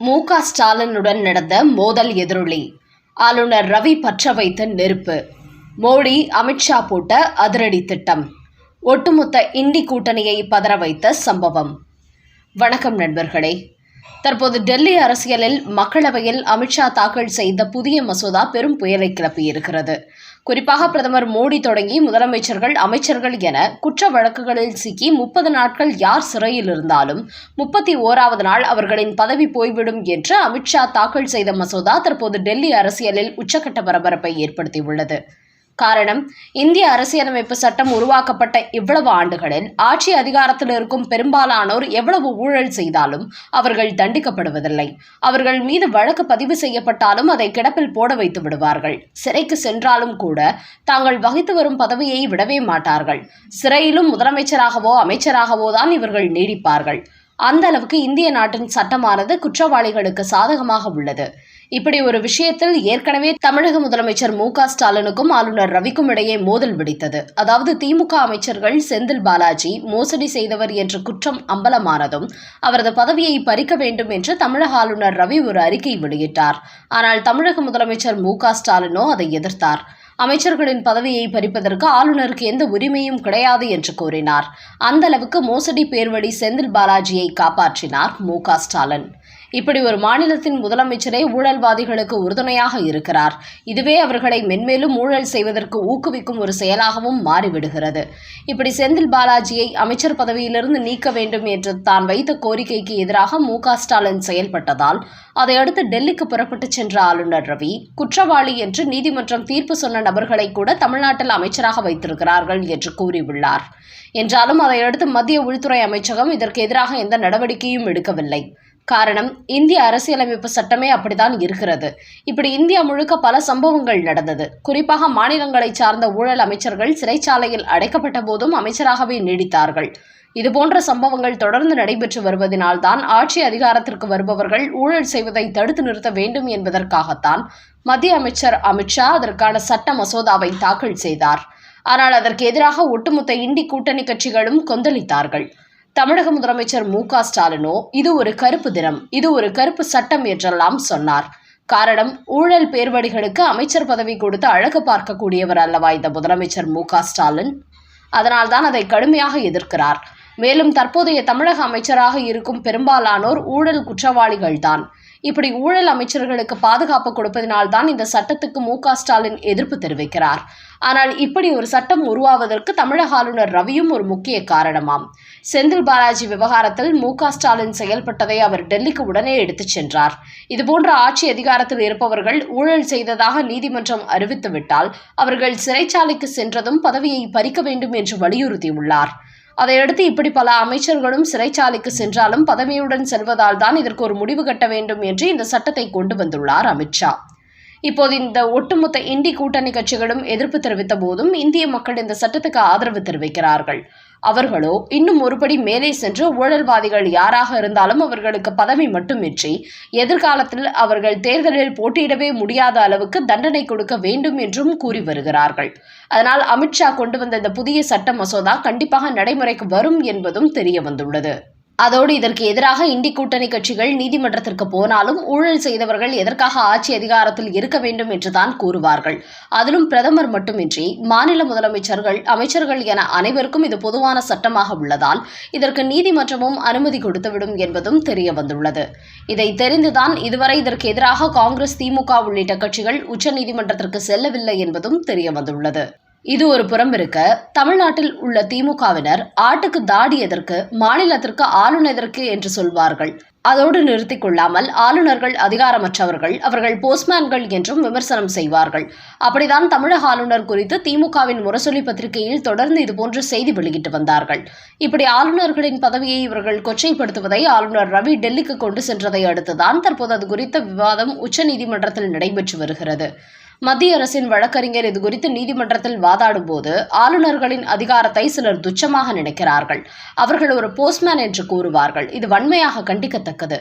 மு க ஸ்டாலினுடன் நடந்த மோதல் எதிரொலி. ஆளுநர் ரவி பற்ற வைத்த நெருப்பு. மோடி அமித்ஷா போட்ட அதிரடி திட்டம். ஒட்டுமொத்த இந்தி கூட்டணியை பதற வைத்த சம்பவம். வணக்கம் நண்பர்களே. தற்போது டெல்லி அரசியலில் மக்களவையில் அமித்ஷா தாக்கல் செய்த புதிய மசோதா பெரும் புயலை கிளப்பியிருக்கிறது. குறிப்பாக பிரதமர் மோடி தொடங்கி முதலமைச்சர்கள் அமைச்சர்கள் என குற்ற வழக்குகளில் சிக்கி முப்பது நாட்கள் யார் சிறையில் இருந்தாலும் முப்பத்தி ஓராவது நாள் அவர்களின் பதவி போய்விடும் என்று அமித்ஷா தாக்கல் செய்த மசோதா தற்போது டெல்லி அரசியலில் உச்சக்கட்ட பரபரப்பை ஏற்படுத்தியுள்ளது. காரணம் இந்திய அரசியலமைப்பு சட்டம் உருவாக்கப்பட்ட இவ்வளவு ஆண்டுகளில் ஆட்சி அதிகாரத்தில் இருக்கும் பெரும்பாலானோர் எவ்வளவு ஊழல் செய்தாலும் அவர்கள் தண்டிக்கப்படுவதில்லை. அவர்கள் மீது வழக்கு பதிவு செய்யப்பட்டாலும் அதை கிடப்பில் போட வைத்து விடுவார்கள். சிறைக்கு சென்றாலும் கூட தாங்கள் வகித்து வரும் பதவியை விடவே மாட்டார்கள். சிறையிலும் முதலமைச்சராகவோ அமைச்சராகவோ தான் இவர்கள் நீடிப்பார்கள். அந்த அளவுக்கு இந்திய நாட்டின் சட்டமானது குற்றவாளிகளுக்கு சாதகமாக உள்ளது. இப்படி ஒரு விஷயத்தில் ஏற்கனவே தமிழக முதலமைச்சர் மு க ஸ்டாலினுக்கும் ஆளுநர் ரவிக்கும் இடையே மோதல் வெடித்தது. அதாவது திமுக அமைச்சர்கள் செந்தில் பாலாஜி மோசடி செய்தவர் என்ற குற்றம் அம்பலமானதும் அவரது பதவியை பறிக்க வேண்டும் என்று தமிழக ஆளுநர் ரவி ஒரு அறிக்கை வெளியிட்டார். ஆனால் தமிழக முதலமைச்சர் மு க ஸ்டாலினோ அதை எதிர்த்தார். அமைச்சர்களின் பதவியை பறிப்பதற்கு ஆளுநருக்கு எந்த உரிமையும் கிடையாது என்று கூறினார். அந்த அளவுக்கு மோசடி பேர்வழி செந்தில் பாலாஜியை காப்பாற்றினார் மு க ஸ்டாலின். இப்படி ஒரு மாநிலத்தின் முதலமைச்சரே ஊழல்வாதிகளுக்கு உறுதுணையாக இருக்கிறார். இதுவே அவர்களை மென்மேலும் ஊழல் செய்வதற்கு ஊக்குவிக்கும் ஒரு செயலாகவும் மாறிவிடுகிறது. இப்படி செந்தில் பாலாஜியை அமைச்சர் பதவியிலிருந்து நீக்க வேண்டும் என்று தான் வைத்த கோரிக்கைக்கு எதிராக மு ஸ்டாலின் செயல்பட்டதால் அதையடுத்து டெல்லிக்கு புறப்பட்டு சென்ற ஆளுநர் ரவி குற்றவாளி என்று நீதிமன்றம் தீர்ப்பு சொன்ன நபர்களை கூட தமிழ்நாட்டில் அமைச்சராக வைத்திருக்கிறார்கள் என்று கூறியுள்ளார். என்றாலும் அதையடுத்து மத்திய உள்துறை அமைச்சகம் இதற்கு எதிராக எந்த நடவடிக்கையும் எடுக்கவில்லை. காரணம் இந்திய அரசியலமைப்பு சட்டமே அப்படித்தான் இருக்கிறது. இப்படி இந்தியா முழுக்க பல சம்பவங்கள் நடந்தது. குறிப்பாக மாநிலங்களை சார்ந்த ஊழல் அமைச்சர்கள் சிறைச்சாலையில் அடைக்கப்பட்ட போதும் அமைச்சராகவே நீடித்தார்கள். இதுபோன்ற சம்பவங்கள் தொடர்ந்து நடைபெற்று வருவதனால்தான் ஆட்சி அதிகாரத்திற்கு வருபவர்கள் ஊழல் செய்வதை தடுத்து நிறுத்த வேண்டும் என்பதற்காகத்தான் மத்திய அமைச்சர் அமித்ஷா அதற்கான சட்ட மசோதாவை தாக்கல் செய்தார். ஆனால் அதற்கு எதிராக ஒட்டுமொத்த இந்தி கூட்டணி கட்சிகளும் கொந்தளித்தார்கள். தமிழக முதலமைச்சர் மு க ஸ்டாலினோ இது ஒரு கருப்பு தினம் இது ஒரு கருப்பு சட்டம் என்றெல்லாம் சொன்னார். காரணம் ஊழல் பேர்வடிகளுக்கு அமைச்சர் பதவி கொடுத்து அழகு பார்க்கக்கூடியவர் அல்லவா இந்த முதலமைச்சர் மு க ஸ்டாலின்? அதனால்தான் அதை கடுமையாக எதிர்க்கிறார். மேலும் தற்போதைய தமிழக அமைச்சராக இருக்கும் பெரும்பாலானோர் ஊழல் குற்றவாளிகள்தான். இப்படி ஊழல் அமைச்சர்களுக்கு பாதுகாப்பு கொடுப்பதனால்தான் இந்த சட்டத்துக்கு மு ஸ்டாலின் எதிர்ப்பு தெரிவிக்கிறார். ஆனால் இப்படி ஒரு சட்டம் உருவாவதற்கு தமிழக ஆளுநர் ரவியும் ஒரு முக்கிய காரணமாம். செந்தில் பாலாஜி விவகாரத்தில் மு ஸ்டாலின் செயல்பட்டதை அவர் டெல்லிக்கு உடனே எடுத்துச் சென்றார். இதுபோன்ற ஆட்சி அதிகாரத்தில் இருப்பவர்கள் ஊழல் செய்ததாக நீதிமன்றம் அறிவித்துவிட்டால் அவர்கள் சிறைச்சாலைக்கு சென்றதும் பதவியை பறிக்க வேண்டும் என்று வலியுறுத்தியுள்ளார். அதையடுத்து இப்படி பல அமைச்சர்களும் சிறைச்சாலைக்கு சென்றாலும் பதவியுடன் செல்வதால் தான் இதற்கு ஒரு முடிவு கட்ட வேண்டும் என்று இந்த சட்டத்தை கொண்டு வந்துள்ளார் அமித்ஷா இப்போது இந்த ஒட்டுமொத்த இந்தி கூட்டணி கட்சிகளும் எதிர்ப்பு தெரிவித்த போதும் இந்திய மக்கள் இந்த சட்டத்துக்கு ஆதரவு தெரிவிக்கிறார்கள். அவர்களோ இன்னும் ஒருபடி மேலே சென்று ஊழல்வாதிகள் யாராக இருந்தாலும் அவர்களுக்கு பதவி மட்டுமின்றி எதிர்காலத்தில் அவர்கள் தேர்தலில் போட்டியிடவே முடியாத அளவுக்கு தண்டனை கொடுக்க வேண்டும் என்றும் கூறி வருகிறார்கள். அதனால் அமித்ஷா கொண்டு வந்த இந்த புதிய சட்ட மசோதா கண்டிப்பாக நடைமுறைக்கு வரும் என்பதும் தெரிய வந்துள்ளது. அதோடு இதற்கு எதிராக இந்தி கூட்டணி கட்சிகள் நீதிமன்றத்திற்கு போனாலும் ஊழல் செய்தவர்கள் எதற்காக ஆட்சி அதிகாரத்தில் இருக்க வேண்டும் என்றுதான் கூறுவார்கள். அதிலும் பிரதமர் மட்டுமின்றி மாநில முதலமைச்சர்கள் அமைச்சர்கள் என அனைவருக்கும் இது பொதுவான சட்டமாக உள்ளதால் இதற்கு நீதிமன்றமும் அனுமதி கொடுத்துவிடும் என்பதும் தெரிய வந்துள்ளது. இதை தெரிந்துதான் இதுவரை இதற்கு எதிராக காங்கிரஸ் திமுக உள்ளிட்ட கட்சிகள் உச்சநீதிமன்றத்திற்கு செல்லவில்லை என்பதும் தெரிய வந்துள்ளது. இது ஒரு புறம் இருக்க. தமிழ்நாட்டில் உள்ள திமுகவினர் ஆட்டுக்கு தாடி எதற்கு மாநிலத்திற்கு ஆளுநர் எதற்கு என்று சொல்வார்கள். அதோடு நிறுத்தி கொள்ளாமல் ஆளுநர்கள் அதிகாரமற்றவர்கள் அவர்கள் போஸ்ட்மேன்கள் என்றும் விமர்சனம் செய்வார்கள். அப்படிதான் தமிழக ஆளுநர் குறித்து திமுகவின் முரசொலி பத்திரிகையில் தொடர்ந்து இதுபோன்று செய்தி வெளியிட்டு வந்தார்கள். இப்படி ஆளுநர்களின் பதவியை இவர்கள் கொச்சைப்படுத்துவதை ஆளுநர் ரவி டெல்லிக்கு கொண்டு சென்றதை அடுத்துதான் தற்போது அது குறித்த விவாதம் உச்சநீதிமன்றத்தில் நடைபெற்று வருகிறது. மத்திய அரசின் வழக்கறிஞர் இது குறித்து நீதிமன்றத்தில் வாதாடும் போது ஆளுநர்களின் அதிகாரத்தை சிலர் துச்சமாக நினைக்கிறார்கள். அவர்கள் ஒரு போஸ்ட்மேன் என்று கூறுவார்கள். இது வன்மையாக கண்டிக்கத்தக்கது.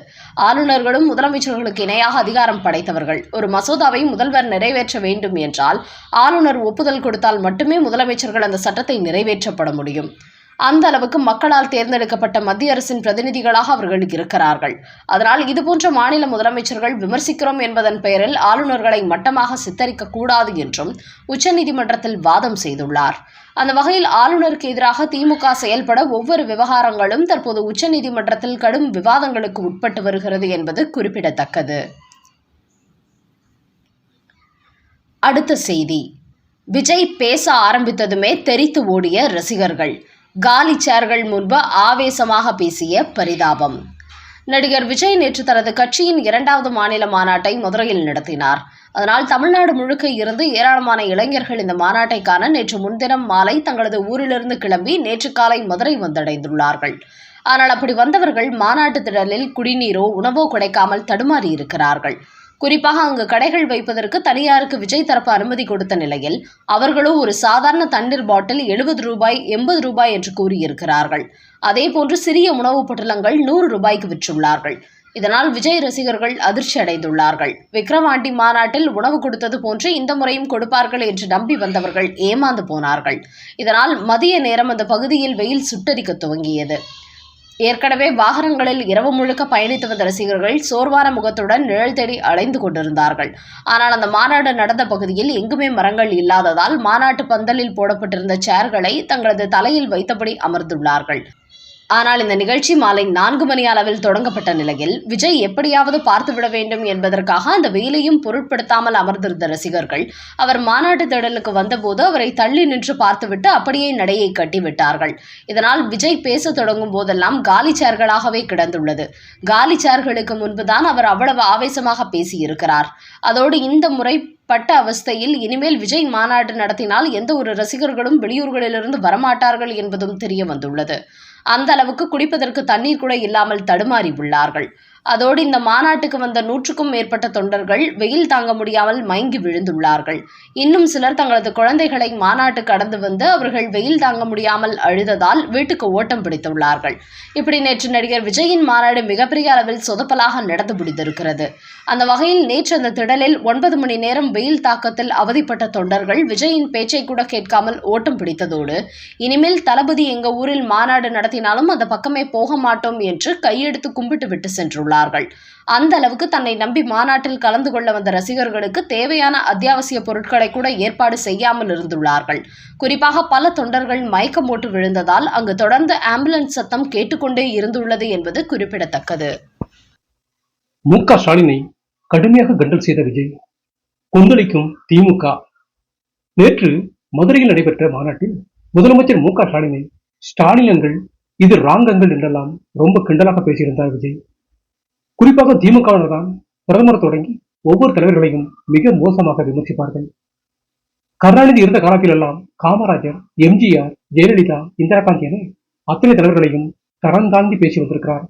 ஆளுநர்களும் முதலமைச்சர்களுக்கு இணையாக அதிகாரம் படைத்தவர்கள். ஒரு மசோதாவை முதல்வர் நிறைவேற்ற வேண்டும் என்றால் ஆளுநர் ஒப்புதல் கொடுத்தால் மட்டுமே முதலமைச்சர்கள் அந்த சட்டத்தை நிறைவேற்றப்பட முடியும். அந்த அளவுக்கு மக்களால் தேர்ந்தெடுக்கப்பட்ட மத்திய அரசின் பிரதிநிதிகளாக அவர்கள் இருக்கிறார்கள். அதனால் இதுபோன்ற மாநில முதலமைச்சர்கள் விமர்சிக்கிறோம் என்பதன் பெயரில் ஆளுநர்களை மட்டமாக சித்தரிக்க கூடாது என்றும் உச்சநீதிமன்றத்தில் வாதம் செய்துள்ளார். அந்த வகையில் ஆளுநருக்கு எதிராக திமுக செயல்பட ஒவ்வொரு விவகாரங்களும் தற்போது உச்சநீதிமன்றத்தில் கடும் விவாதங்களுக்கு உட்பட்டு வருகிறது என்பது குறிப்பிடத்தக்கது. அடுத்த செய்தி. விஜய் பேச ஆரம்பித்ததுமே தெரித்து ஓடிய ரசிகர்கள். காலி சேர்கள் முன்பு ஆவேசமாக பேசிய பரிதாபம். நடிகர் விஜய் நேற்று தனது கட்சியின் இரண்டாவது மாநில மாநாட்டை மதுரையில் நடத்தினார். அதனால் தமிழ்நாடு முழுக்க இருந்து ஏராளமான இளைஞர்கள் இந்த மாநாட்டை காண நேற்று முன்தினம் மாலை தங்களது ஊரிலிருந்து கிளம்பி நேற்று காலை மதுரை வந்தடைந்துள்ளார்கள். ஆனால் அப்படி வந்தவர்கள் மாநாட்டு திடலில் குடிநீரோ உணவோ கிடைக்காமல் தடுமாறி இருக்கிறார்கள் குறிப்பாக அங்கு கடைகள் வைப்பதற்கு தனியாருக்கு விஜய் தரப்பு அனுமதி கொடுத்த நிலையில் அவர்களோ ஒரு சாதாரண தண்ணீர் பாட்டில் எழுபது ரூபாய் எண்பது ரூபாய் என்று கூறியிருக்கிறார்கள். அதேபோன்று சிறிய உணவுப் பொட்டலங்கள் நூறு ரூபாய்க்கு விற்றுள்ளார்கள். இதனால் விஜய் ரசிகர்கள் அதிர்ச்சி அடைந்துள்ளார்கள். விக்ரவாண்டி மாநாட்டில் உணவு கொடுத்தது போன்று இந்த முறையும் கொடுப்பார்கள் என்று நம்பி வந்தவர்கள் ஏமாந்து போனார்கள். இதனால் மதிய நேரம் அந்த பகுதியில் வெயில் சுட்டரிக்க துவங்கியது. ஏற்கனவே வாகனங்களில் இரவு முழுக்க பயணித்து வந்த ரசிகர்கள் சோர்வான முகத்துடன் நிழல் தேடி அலைந்து கொண்டிருந்தார்கள். ஆனால் அந்த மாநாடு நடந்த பகுதியில் எங்குமே மரங்கள் இல்லாததால் மாநாட்டு பந்தலில் போடப்பட்டிருந்த சேர்களை தங்களது தலையில் வைத்தபடி அமர்ந்துள்ளார்கள். ஆனால் இந்த நிகழ்ச்சி மாலை நான்கு மணி அளவில் தொடங்கப்பட்ட நிலையில் விஜய் எப்படியாவது பார்த்துவிட வேண்டும் என்பதற்காக அந்த வெயிலையும் பொருட்படுத்தாமல் அமர்ந்திருந்த ரசிகர்கள் அவர் மாநாட்டு திடலுக்கு வந்தபோது அவரை தள்ளி நின்று பார்த்துவிட்டு அப்படியே நடையை கட்டிவிட்டார்கள். இதனால் விஜய் பேச தொடங்கும் போதெல்லாம் காலி சேர்களாகவே கிடந்துள்ளது. காலி சேர்களுக்கு முன்புதான் அவர் அவ்வளவு ஆவேசமாக பேசியிருக்கிறார். அதோடு இந்த முறை பட்ட அவஸ்தையில் இனிமேல் விஜய் மாநாடு நடத்தினால் எந்த ஒரு ரசிகர்களும் வெளியூர்களிலிருந்து வரமாட்டார்கள் என்பதும் தெரிய வந்துள்ளது. அந்த அளவுக்கு குடிப்பதற்கு தண்ணீர் கூட இல்லாமல் தடுமாறி உள்ளார்கள். அதோடு இந்த மாநாட்டுக்கு வந்த நூற்றுக்கும் மேற்பட்ட தொண்டர்கள் வெயில் தாங்க முடியாமல் மயங்கி விழுந்துள்ளார்கள். இன்னும் சிலர் தங்களது குழந்தைகளை மாநாட்டு கடந்து வந்து அவர்கள் வெயில் தாங்க முடியாமல் அழுததால் வீட்டுக்கு ஓட்டம் பிடித்துள்ளார்கள். இப்படி நேற்று நடிகர் விஜயின் மாநாடு மிகப்பெரிய அளவில் சொதப்பலாக நடந்து முடிந்திருக்கிறது. அந்த வகையில் நேற்று அந்த திடலில் ஒன்பது மணி நேரம் வெயில் தாக்கத்தில் அவதிப்பட்ட தொண்டர்கள் விஜயின் பேச்சை கூட கேட்காமல் ஓட்டம் பிடித்ததோடு இனிமேல் தளபதி எங்க ஊரில் மாநாடு நடத்தினாலும் அந்த பக்கமே போக மாட்டோம் என்று கையெடுத்து கும்பிட்டு விட்டு சென்றுள்ளார்கள் அந்த அளவுக்கு தன்னை நம்பி மாநாட்டில் கலந்து கொள்ள வந்த ரசிகர்களுக்கு தேவையான அத்தியாவசிய பொருட்களை கூட ஏற்பாடு செய்யாமல் இருந்துள்ளார்கள். குறிப்பாக பல தொண்டர்கள் மயக்கம் போட்டு விழுந்ததால் அங்கு தொடர்ந்து ஆம்புலன்ஸ் சத்தம் கேட்டுக்கொண்டே இருந்துள்ளது என்பது குறிப்பிடத்தக்கது. மு. க. ஸ்டாலினை கடுமையாக கண்டல் செய்த விஜய் கொந்தளிக்கும் திமுக நேற்று மதுரையில் நடைபெற்ற மாநாட்டில் முதலமைச்சர் மு. க. ஸ்டாலினை ஸ்டாலினங்கள் இது ராங்கங்கள் என்றெல்லாம் ரொம்ப கிண்டலாக பேசியிருந்தார் விஜய். குறிப்பாக திமுகவினர் தான் பிரதமர் தொடங்கி ஒவ்வொரு தலைவர்களையும் மிக மோசமாக விமர்சிப்பார்கள். கருணாநிதி இருந்த காலத்திலெல்லாம் காமராஜர் எம்ஜிஆர் ஜெயலலிதா இந்திரா காந்தி என அத்தனை தலைவர்களையும் தரம் தாண்டி பேசி வந்திருக்கிறார்.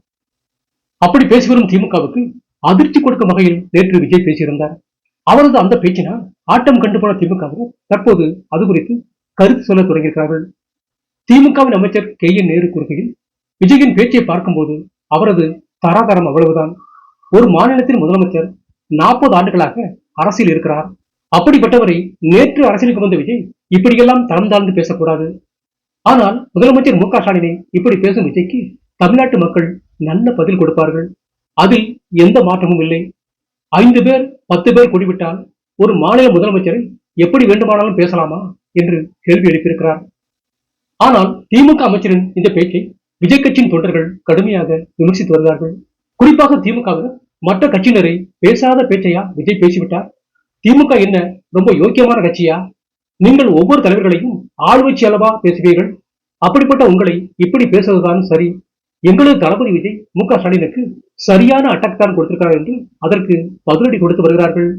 அப்படி பேசி வரும் திமுகவுக்கு அதிர்ச்சி கொடுக்கும் வகையில் நேற்று விஜய் பேசியிருந்தார். அவரது அந்த பேச்சினால் ஆட்டம் கண்டு போன திமுகவினர் தற்போது அது குறித்து கருத்து சொல்ல தொடங்கியிருக்கிறார்கள். திமுகவின் அமைச்சர் கே என் நேரு கூறுகையில் விஜயின் பேச்சை பார்க்கும்போது அவரது தராதரம் அவ்வளவுதான். ஒரு மாநிலத்தின் முதலமைச்சர் நாற்பது ஆண்டுகளாக அரசியல் இருக்கிறார். அப்படிப்பட்டவரை நேற்று அரசியலுக்கு வந்த விஜய் இப்படியெல்லாம் தரம் தாழ்ந்து பேசக்கூடாது. ஆனால் முதலமைச்சர் மு க ஸ்டாலினை இப்படி பேசும் விஜய்க்கு தமிழ்நாட்டு மக்கள் நல்ல பதில் கொடுப்பார்கள். அதில் எந்த மாற்றமும் இல்லை. ஐந்து பேர் பத்து பேர் குடிவிட்டால் ஒரு மாநில முதலமைச்சரை எப்படி வேண்டுமானாலும் பேசலாமா என்று கேள்வி எழுப்பியிருக்கிறார். ஆனால் திமுக அமைச்சரின் இந்த பேச்சை விஜய் கட்சியின் தொண்டர்கள் கடுமையாக விமர்சித்து வருகிறார்கள். குறிப்பாக திமுகவினர் மற்ற கட்சியினரை பேசாத பேச்சையா விஜய் பேசிவிட்டார்? திமுக என்ன ரொம்ப யோக்கியமான கட்சியா? நீங்கள் ஒவ்வொரு தலைவர்களையும் ஆளுவச்சி அளவா பேசுவீர்கள். அப்படிப்பட்ட உங்களை இப்படி பேசுவதுதான் சரி. எங்களது தளபதி விஜய் மு க ஸ்டாலினுக்கு சரியான அட்டாக் தான் கொடுத்திருக்கிறார் என்று அதற்கு பதிலடி கொடுத்து வருகிறார்கள்.